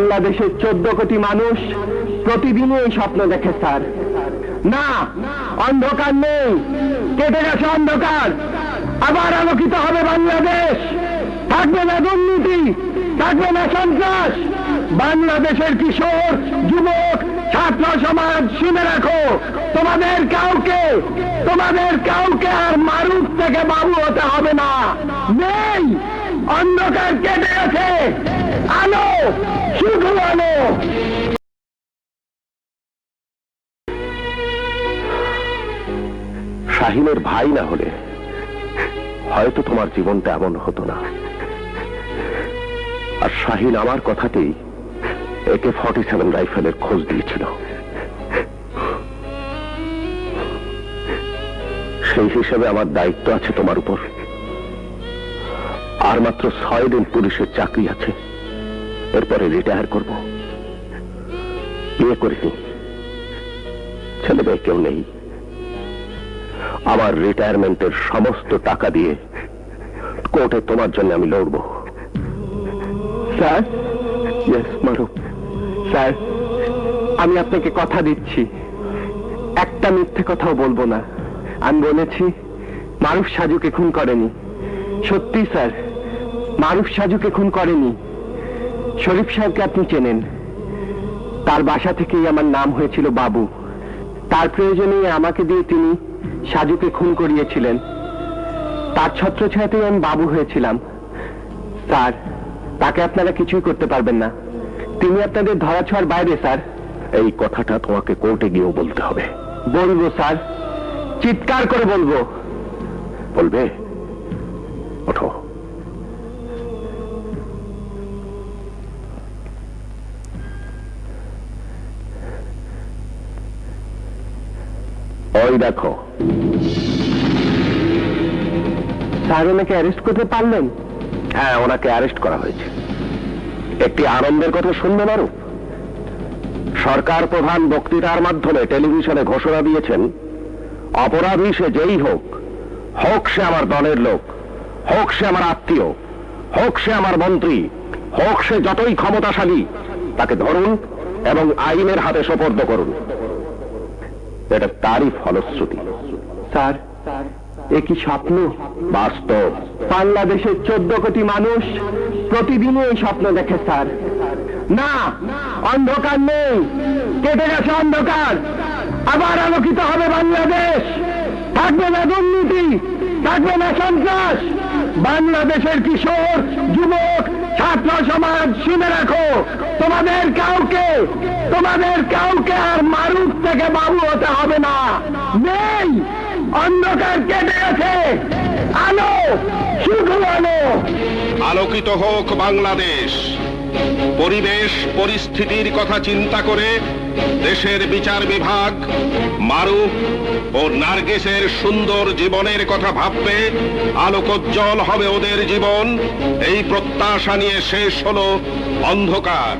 বাংলাদেশের চোদ্দ কোটি মানুষ প্রতিদিনই এই স্বপ্ন দেখে, স্যার। না, অন্ধকার নেই। কেটে গেছে অন্ধকার। আবার আলোকিত হবে বাংলাদেশ। থাকবে না দুর্নীতি, থাকবে না সন্ত্রাস। বাংলাদেশের কিশোর, যুবক, ছাত্র সমাজ, শুনে রাখো, তোমাদের কাউকে তোমাদের কাউকে আর মারুফ থেকে বাবু হতে হবে না। নেই। অন্ধকার কেটে গেছে। আলো, শুধু আলো। শাহিনের ভাই না হলে হয়তো তোমার জীবনটা এমন হতো না। আর শাহিন আমার কথাতেই একে ফর্টি সেভেন রাইফেলের খোঁজ দিয়েছিল। সেই হিসেবে আমার দায়িত্ব আছে তোমার উপর। আর মাত্র ছয় দিন পুলিশের চাকরি আছে। এরপরে রিটায়ার করব। বিয়ে করিনি। ছেলে মেয়ে কেউ নেই। আমার রিটায়ারমেন্টের সমস্ত টাকা দিয়ে কোর্টে তোমার জন্য আমি লড়ব। স্যার? ইয়েস মারুফ। স্যার, আমি আপনাকে কথা দিচ্ছি। একটা মিথ্যে কথাও বলব না। আমি বলেছি, মারুফ সাজুকে খুন করেনি। সত্যি, স্যার। মারুফ সাজুকে খুন করেনি। শরীফ সাহেবকে আপনি চেনেন। তার বাসা থেকেই আমার নাম হয়েছিল বাবু। তার প্রয়োজনে আমাকে দিয়ে তিনি সাজুকে খুন করিয়েছিলেন। তার ছত্রছায়াতেই আমি বাবু হয়েছিলাম। স্যার তাকে আপনারা কিছুই করতে পারবেন না। তিনি আপনাদের ধরাছোঁয়ার বাইরে স্যার। এই কথাটা তোমাকে কোর্টে গিয়েও বলতে হবে। বলব স্যার। চিৎকার করে বলব। বলবে? ওঠো। ওই দেখো। স্যার ওনাকে অ্যারেস্ট করতে পারলেন? হ্যাঁ ওনাকে অ্যারেস্ট করা হয়েছে। একটি আনন্দের কথা শুনবে পারো সরকার প্রধান বক্তৃতার মাধ্যমে টেলিভিশনে ঘোষণা দিয়েছেন অপরাধী সে যেই হোক হোক সে আমার দলের লোক হোক সে আমার আত্মীয় হোক সে আমার মন্ত্রী হোক সে যতই ক্ষমতাশালী তাকে ধরুন এবং আইনের হাতে সোপর্দ করুন। এটা তারই ফলশ্রুতি। স্যার এ কি স্বপ্ন? বাস্তব। বাংলাদেশের চোদ্দ কোটি মানুষ প্রতিদিনই এই স্বপ্ন দেখে স্যার। না অন্ধকার নেই। কেটে গেছে অন্ধকার। আবার আলোকিত হবে বাংলাদেশ। থাকবে না দুর্নীতি থাকবে না সন্ত্রাস। বাংলাদেশের কিশোর যুবক ছাত্র সমাজ শুনে রাখো। তোমাদের কাউকে তোমাদের কাউকে আর মারুফ থেকে বাবু হতে হবে না। নেই। অন্ধকার কেটে গেছে। আলো, শুধু আলো। আলোকিত হোক বাংলাদেশ। পরিবেশ, পরিস্থিতির কথা চিন্তা করে দেশের বিচার বিভাগ মারুফ ও নার্গিসের সুন্দর জীবনের কথা ভাববে। আলোকোজ্জ্বল হবে ওদের জীবন। এই প্রত্যাশা নিয়ে শেষ হল অন্ধকার।